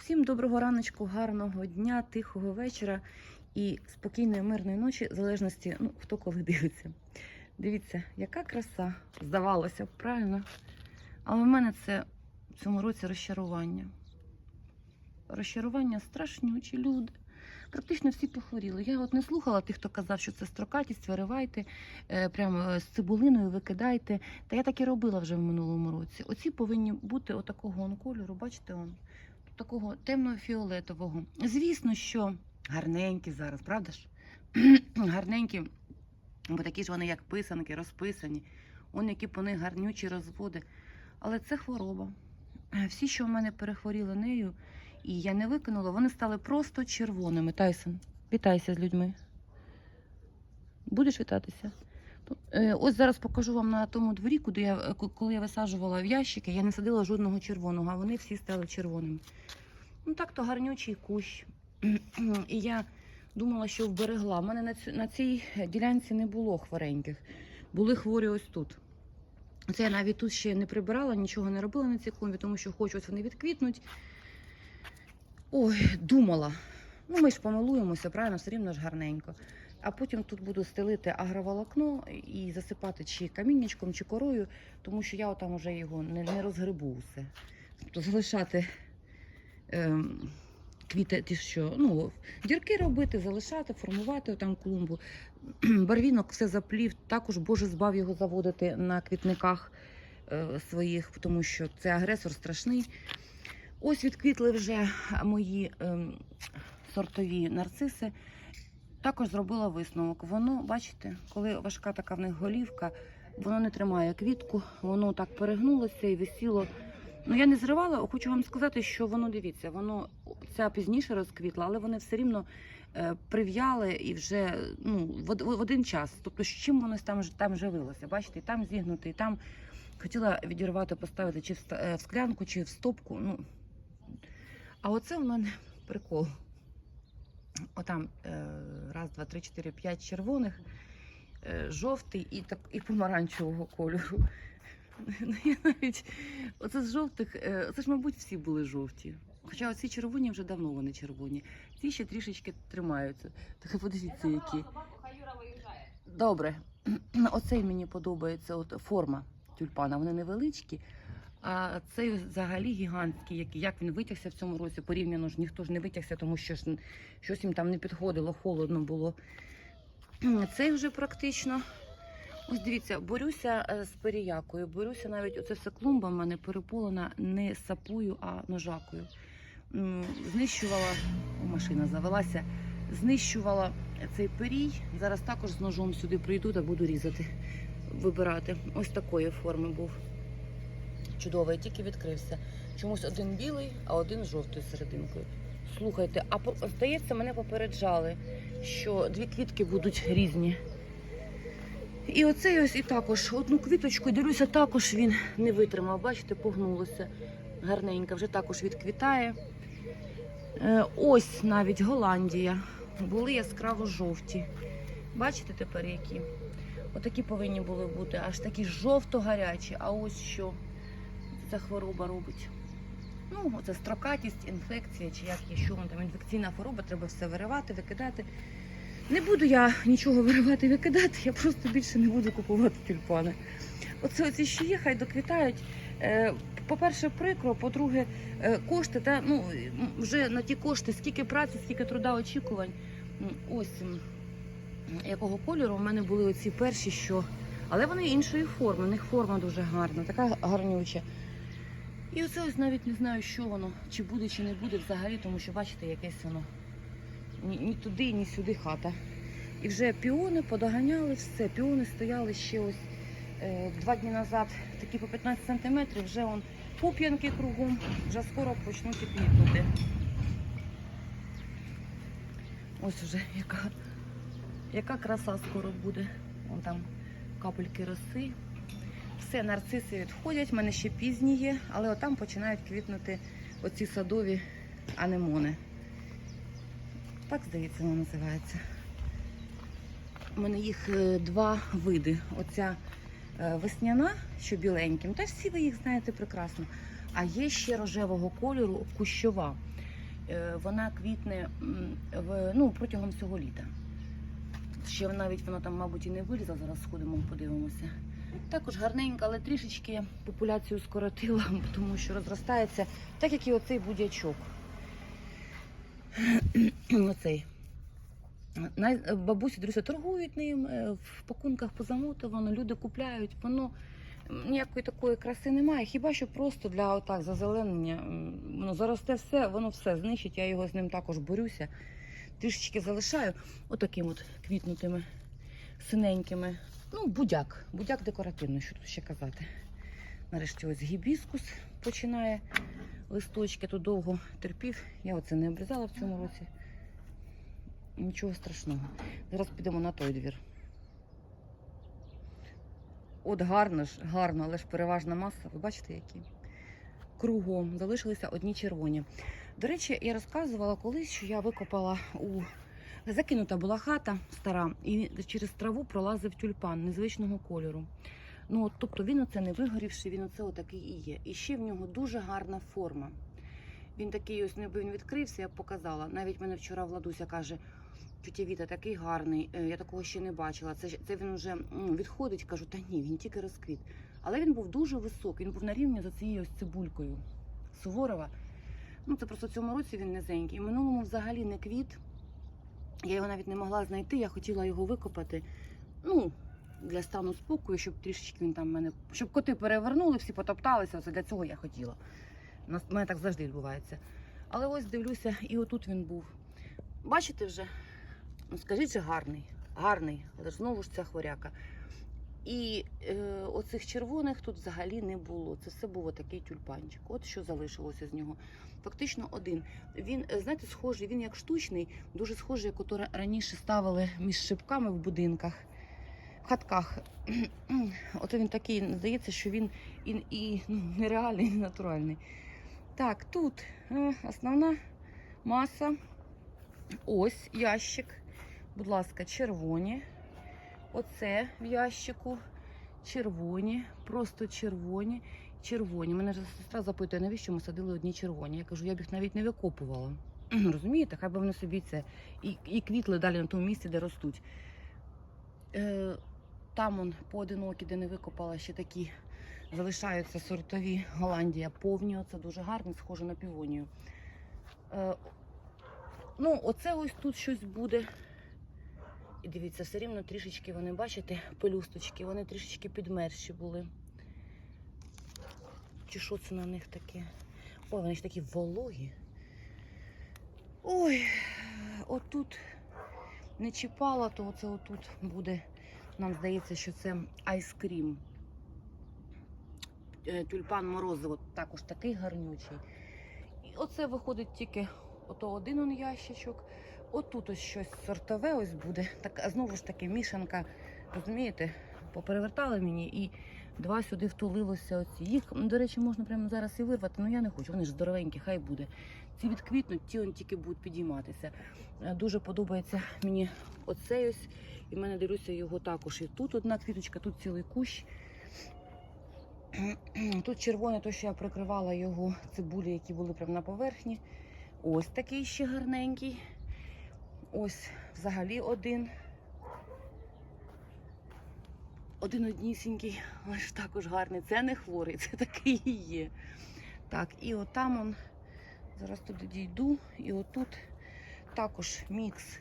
Всім доброго раночку, гарного дня, тихого вечора і спокійної мирної ночі, в залежності, ну, хто коли дивиться. Дивіться, яка краса, здавалося б, правильно? Але в мене це в цьому році розчарування. Розчарування страшнючі люди. Практично всі похворіли. Я от не слухала тих, хто казав, що це строкатість, виривайте, е, прямо з цибулиною викидайте. Та я так і робила вже в минулому році. Оці повинні бути отакого он кольору, бачите он? Такого темно-фіолетового. Звісно, що гарненькі зараз, правда ж? гарненькі, бо такі ж вони, як писанки, розписані. Он які по них гарнючі розводи. Але це хвороба. Е, Всі, що в мене перехворіли нею, і я не викинула, вони стали просто червоними. Тайсон, вітайся з людьми. Будеш вітатися? Е, Ось зараз покажу вам на тому дворі, куди я, е, коли я висаджувала в ящики, я не садила жодного червоного, а вони всі стали червоними. Ну так то гарнючий кущ. І я думала, що вберегла. У мене на, цю, на цій ділянці не було хвореньких. Були хворі ось тут. Це я навіть тут ще не прибирала, нічого не робила на цій клумбі, тому що хочу ось вони відквітнуть. Ой, думала. Ну, ми ж помилуємося, правильно, все рівно ж гарненько. А потім тут буду стелити агроволокно і засипати чи каміннячком, чи корою, тому що я там вже його не, не розгребу все. Тобто залишати ем, квіти, ті, що ну, дірки робити, залишати, формувати там клумбу. Барвінок все заплів. Також Боже збав його заводити на квітниках е, своїх, тому що це агресор страшний. Ось відквітли вже мої ем, сортові нарциси. Також зробила висновок. Воно, бачите, коли важка така в них голівка, воно не тримає квітку, воно так перегнулося і висіло. Ну я не зривала, хочу вам сказати, що воно дивіться, воно ця пізніше розквітла, але вони все рівно е, прив'яли і вже ну, в, в один час. Тобто, з чим воно там, там живилося? Бачите, і там зігнути, і там хотіла відірвати, поставити чи в, е, в склянку, чи в стопку. Ну. А оце в мене прикол. Отам е, раз, два, три, чотири, п'ять червоних, е, жовтий і так і помаранчевого кольору. Ну, я навіть оце з жовтих, е, це ж, мабуть, всі були жовті. Хоча оці червоні вже давно вони червоні. Ці ще трішечки тримаються. Так подивіться, які. Добре. Оцей мені подобається от форма тюльпана. Вони невеличкі. А цей взагалі гігантський, як він витягся в цьому році, порівняно ж ніхто ж не витягся, тому що ж щось їм там не підходило, холодно було. Цей вже практично. Ось дивіться, борюся е, з періякою. Борюся навіть оце все клумба в мене переполена не сапою, а ножакою. Знищувала, о, машина завелася, знищувала цей перій. Зараз також з ножом сюди прийду та буду різати, вибирати. Ось такої форми був. Чудовий, тільки відкрився. Чомусь один білий, а один жовтою серединкою. Слухайте, а здається, мене попереджали, що дві квітки будуть різні. І оцей ось і також одну квіточку, дивлюся, також він не витримав. Бачите, погнулося гарненько, вже також відквітає. Е, Ось навіть Голландія. Були яскраво жовті. Бачите тепер які? Отакі повинні були бути, аж такі жовто-гарячі. А ось що ця хвороба робить. Ну, це строкатість, інфекція, чи як є, що там інфекційна хвороба, треба все виривати, викидати. Не буду я нічого виривати викидати, я просто більше не буду купувати тюльпани. Оце оці ще є, хай доквітають. Е, По-перше, прикро, по-друге, е, кошти, та, ну, вже на ті кошти, скільки праці, скільки труда, очікувань. Ось якого кольору у мене були оці перші, що. Але вони іншої форми, у них форма дуже гарна, така гарнюча. І оце ось навіть не знаю, що воно, чи буде, чи не буде взагалі, тому що бачите, якесь воно ні, ні туди, ні сюди хата. І вже піони подоганяли все. Піони стояли ще ось е, два дні назад, такі по 15 сантиметрів, вже он пуп'янки кругом, вже скоро почнуть і квітнути. Ось вже яка, яка краса скоро буде. Вон там капельки роси. Все, нарциси відходять, в мене ще пізні є, але отам починають квітнути оці садові анемони. Так, здається, воно називається. У мене їх е, два види. Оця е, весняна, що біленьким, та всі ви їх знаєте прекрасно. А є ще рожевого кольору кущова. Е, Вона квітне в, ну, протягом всього літа. Ще навіть вона там, мабуть, і не вилізла, зараз сходимо, подивимося. Також гарненька, але трішечки популяцію скоротила, тому що розростається, так як і оцей будячок. Оцей. Бабусі друзі торгують ним, е, в пакунках позамотовано, люди купляють, воно ніякої такої краси немає. Хіба що просто для отак зазеленення воно заросте все, воно все знищить. Я його з ним також борюся. Трішечки залишаю отаким от квітнутими, синенькими. Ну, будяк. Будяк декоративний, що тут ще казати. Нарешті ось гібіскус починає листочки, тут довго терпів. Я оце не обрізала в цьому році. Нічого страшного. Зараз підемо на той двір. От гарно ж, гарно, але ж переважна маса. Ви бачите, які? Кругом залишилися одні червоні. До речі, я розказувала колись, що я викопала у закинута була хата стара, і через траву пролазив тюльпан незвичного кольору. Ну, от, тобто він оце не вигорівши, він оце отакий і є. І ще в нього дуже гарна форма. Він такий ось ніби він відкрився, я б показала. Навіть мене вчора Владуся каже, тетя Віта такий гарний, е, я такого ще не бачила. Це, це він вже відходить. Кажу, та ні, він тільки розквіт. Але він був дуже високий, він був на рівні за цією ось цибулькою Суворова. Ну, це просто в цьому році він низенький. І минулому взагалі не квіт. Я його навіть не могла знайти, я хотіла його викопати. Ну, для стану спокою, щоб трішечки він там мене. Щоб коти перевернули, всі потопталися. Оце для цього я хотіла. У мене так завжди відбувається. Але ось дивлюся, і отут він був. Бачите вже? Ну, скажіть гарний, гарний, але ж знову ж ця хворяка. І е, оцих червоних тут взагалі не було. Це все був такий тюльпанчик. От що залишилося з нього. Фактично один. Він, е, знаєте, схожий, він як штучний, дуже схожий, як ото раніше ставили між шибками в будинках, в хатках. От він такий, здається, що він і, і ну, нереальний, і натуральний. Так, тут е, основна маса. Ось ящик. Будь ласка, червоні. Оце в ящику. Червоні, просто червоні, червоні. Мене ж сестра запитує, навіщо ми садили одні червоні. Я кажу, я б їх навіть не викопувала. Розумієте, хай би вони собі це і, і квітли далі на тому місці, де ростуть. Е, там он поодинокі, де не викопала, ще такі залишаються сортові Голландія повні. Це дуже гарно, схоже на півонію. Е, ну, оце ось тут щось буде. І дивіться, все рівно трішечки вони, бачите, пелюсточки, вони трішечки підмерші були. Чи що це на них таке? Ой, вони ж такі вологі. Ой, отут не чіпала, то оце отут буде. Нам здається, що це айскрім. Е, Тюльпан морозиво також такий гарнючий. І оце виходить тільки ото один он ящичок. Отут ось щось сортове ось буде. Так, знову ж таки мішанка, розумієте, поперевертали мені і два сюди втулилося. Оці. Їх, до речі, можна прямо зараз і вирвати, але я не хочу. Вони ж здоровенькі, хай буде. Ці відквітнуть, ті он тільки будуть підійматися. Е, Дуже подобається мені оцей ось. І в мене дивлюся його також. І тут одна квіточка, тут цілий кущ. Тут червоне, то що я прикривала його цибулі, які були прямо на поверхні. Ось такий ще гарненький. Ось взагалі один. Один однісінький, але ж також гарний. Це не хворий, це такий є. Так, і отам он. Зараз туди дійду. І отут також мікс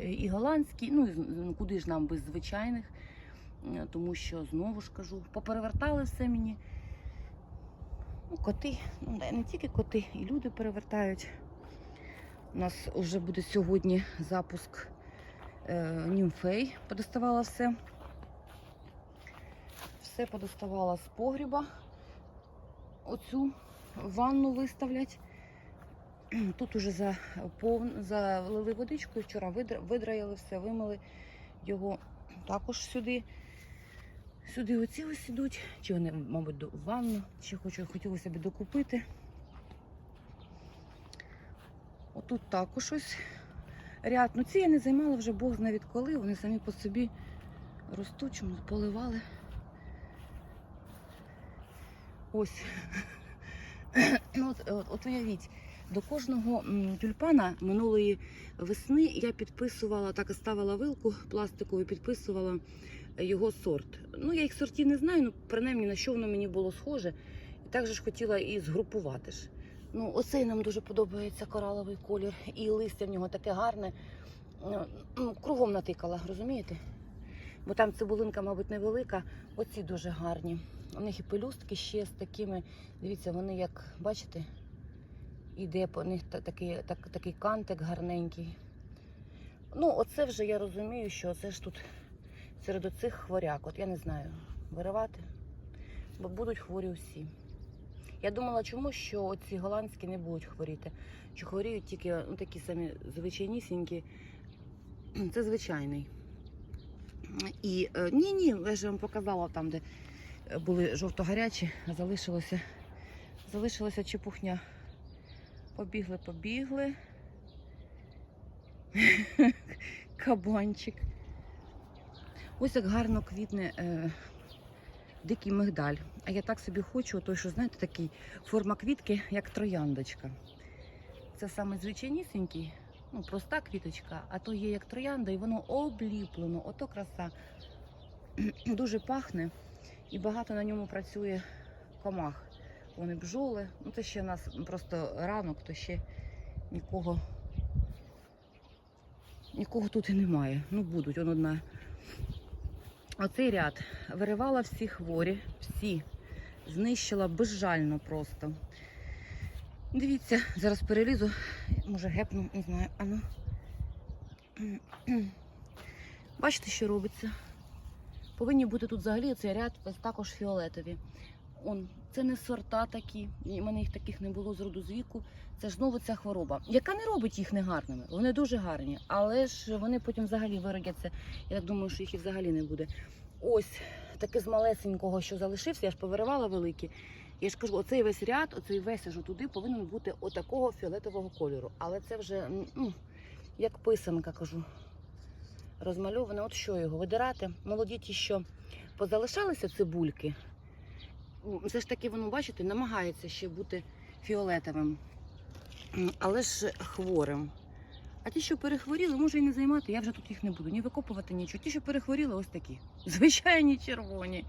е, і голландський. Ну, куди ж нам без звичайних. Е, Тому що, знову ж кажу, поперевертали все мені. Ну, коти, ну не тільки коти, і люди перевертають. У нас вже буде сьогодні запуск е, німфей. Подоставала все. Все подоставала з погріба. Оцю ванну виставлять. Тут уже за пов... залили водичкою. Вчора видра... видраїли все, вимили його також сюди. Сюди оці ось ідуть. Чи вони, мабуть, до ванну, чи хочу, хотілося б докупити. Отут також ось ряд. Ну ці я не займала вже Бог знає відколи. Вони самі по собі ростуть, чому поливали. Ось. Ну, от, от, от уявіть, До кожного тюльпана минулої весни я підписувала, так і ставила вилку пластикову, і підписувала його сорт. Ну, я їх сортів не знаю, ну принаймні на що воно мені було схоже. І також ж хотіла і згрупувати ж. Ну, оцей нам дуже подобається кораловий колір, і листя в нього таке гарне. Ну, ну, Кругом натикала, розумієте? Бо там цибулинка, мабуть, невелика. Оці дуже гарні. У них і пелюстки ще з такими. Дивіться, вони як бачите, іде по них такий, так, такий кантик гарненький. Ну, оце вже я розумію, що це ж тут серед оцих хворяк. От я не знаю, виривати, бо будуть хворі усі. Я думала, чому що ці голландські не будуть хворіти. Що хворіють тільки ну, такі самі звичайнісінькі. Це звичайний. І е, ні, ні, я ж вам показала там, де е, були жовто-гарячі, а залишилося, залишилося чепухня. Побігли, побігли. Кабанчик. Ось як гарно квітне е, дикий мигдаль. А я так собі хочу, той, що знаєте, такий форма квітки, як трояндочка. Це саме звичайнісінький, ну, проста квіточка, а то є як троянда, і воно обліплено. Ото краса. Дуже пахне і багато на ньому працює комах. Вони бджоли. Ну, це ще в нас просто ранок, то ще нікого. Нікого тут і немає. Ну, будуть, он одна. Оцей ряд виривала всі хворі, всі. Знищила безжально просто. Дивіться, зараз перелізу, може гепну, не знаю, ану. Бачите, що робиться? Повинні бути тут взагалі цей ряд також фіолетові. Он, це не сорта такі, і в мене їх таких не було з роду з віку. Це ж знову ця хвороба, яка не робить їх негарними. Вони дуже гарні, але ж вони потім взагалі виродяться. Я так думаю, що їх і взагалі не буде. Ось таке з малесенького, що залишився, я ж повиривала великі. Я ж кажу, оцей весь ряд, оцей весь аж туди повинен бути отакого фіолетового кольору. Але це вже ну, як писанка, кажу. Розмальоване, от що його видирати. Молоді ті, що позалишалися цибульки, все ж таки воно, бачите, намагається ще бути фіолетовим, але ж хворим. А ті, що перехворіли, може і не займати, я вже тут їх не буду ні викопувати, нічого. Ті, що перехворіли, ось такі. Звичайні червоні.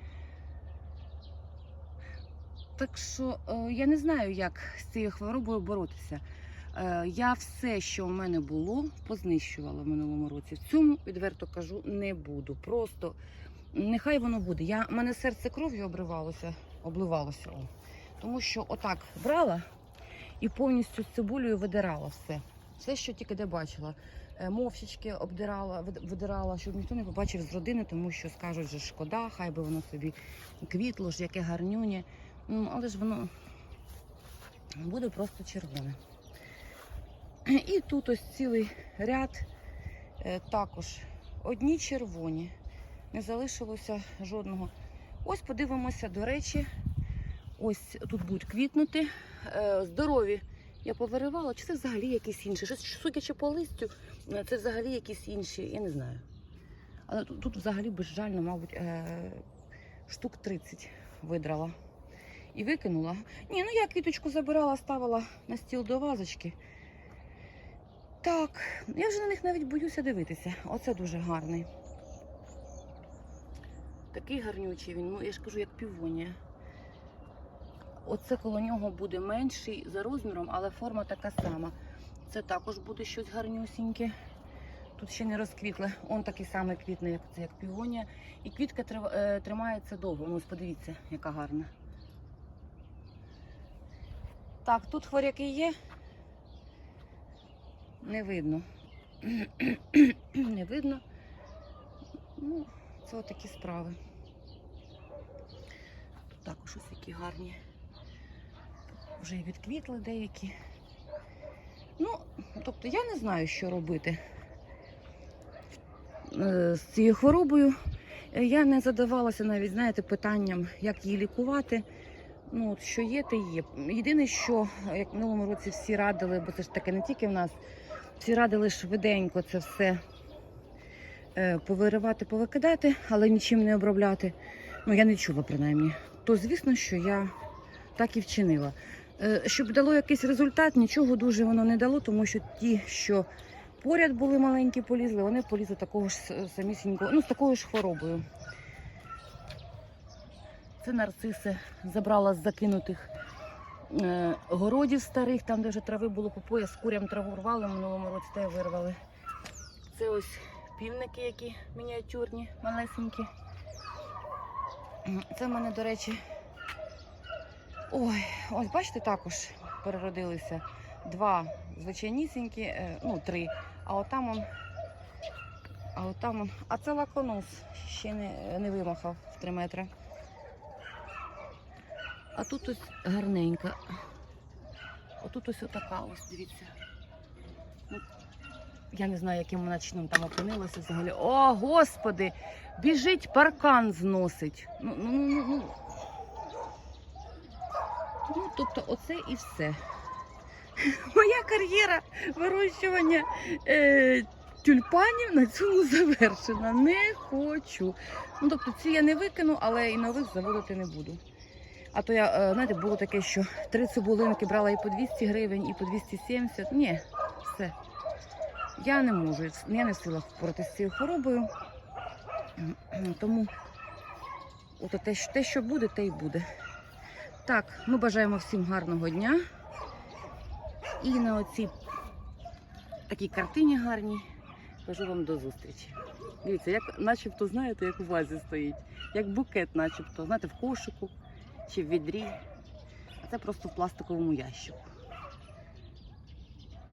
Так що е, я не знаю, як з цією хворобою боротися. Е, я все, що в мене було, познищувала в минулому році. В цьому, відверто кажу, не буду. Просто нехай воно буде. Я, в мене серце кров'ю обривалося, обливалося. Тому що отак брала і повністю з цибулею видирала все. Все, що тільки де бачила. Е, Мовчечки обдирала, видирала, щоб ніхто не побачив з родини, тому що скажуть, що шкода, хай би воно собі квітло ж, яке гарнюнє. Ну, але ж воно буде просто червоне. І тут ось цілий ряд е, також одні червоні. Не залишилося жодного. Ось подивимося, до речі, ось тут будуть квітнути. Е, Здорові я повиривала, чи це взагалі якісь інші? Щось, судячи по листю, е, це взагалі якісь інші, я не знаю. Але тут, тут взагалі безжально, мабуть, е, штук 30 видрала. І викинула. Ні, ну я квіточку забирала, ставила на стіл до вазочки. Так, я вже на них навіть боюся дивитися. Оце дуже гарний. Такий гарнючий він, ну я ж кажу, як півонія. Оце коло нього буде менший за розміром, але форма така сама. Це також буде щось гарнюсіньке. Тут ще не розквітле. Он такий самий квітний, як це як півонія. І квітка е, тримається довго. Ну, подивіться, яка гарна. Так, тут хворяки є. Не видно. Не видно. Ну, це отакі справи. Тут також ось які гарні. Вже і відквітли деякі. Ну, тобто я не знаю, що робити е, з цією хворобою. Я не задавалася навіть, знаєте, питанням, як її лікувати. Ну, от що є, те є. Єдине, що як в минулому році всі радили, бо це ж таке не тільки в нас, всі радили швиденько це все повиривати, повикидати, але нічим не обробляти. Ну, я не чула принаймні. То звісно, що я так і вчинила. Е, Щоб дало якийсь результат, нічого дуже воно не дало, тому що ті, що поряд були маленькі, полізли, вони полізли такого ж самісінького, ну, з такою ж хворобою. Це нарциси забрала з закинутих е, городів старих, там, де вже трави було по пояс, курям траву рвали минулому році та вирвали. Це ось півники, які мініатюрні, малесенькі. Це в мене, до речі, ой, ось бачите, також переродилися два звичайнісінькі, е, ну, три. А отам он, а отам он, а це лаконос ще не, не вимахав в три метри. А тут ось гарненька. Отут ось отака ось, дивіться. Ну, я не знаю, яким вона чином там опинилася взагалі. О, господи! Біжить, паркан зносить. Ну, ну, ну, ну. ну тобто, оце і все. Моя кар'єра вирощування е, тюльпанів на цьому завершена. Не хочу. Ну, тобто, ці я не викину, але і нових заводити не буду. А то я, е, знаєте, було таке, що три цибулинки брала і по 200 гривень, і по 270. Ні, все. Я не можу, я не в силах впоратися з цією хворобою. Тому от те, що буде, те й буде. Так, ми бажаємо всім гарного дня. І на оцій такій картині гарній кажу вам до зустрічі. Дивіться, як начебто, знаєте, як у вазі стоїть, як букет, начебто, знаєте, в кошику чи в відрі. А це просто в пластиковому ящику.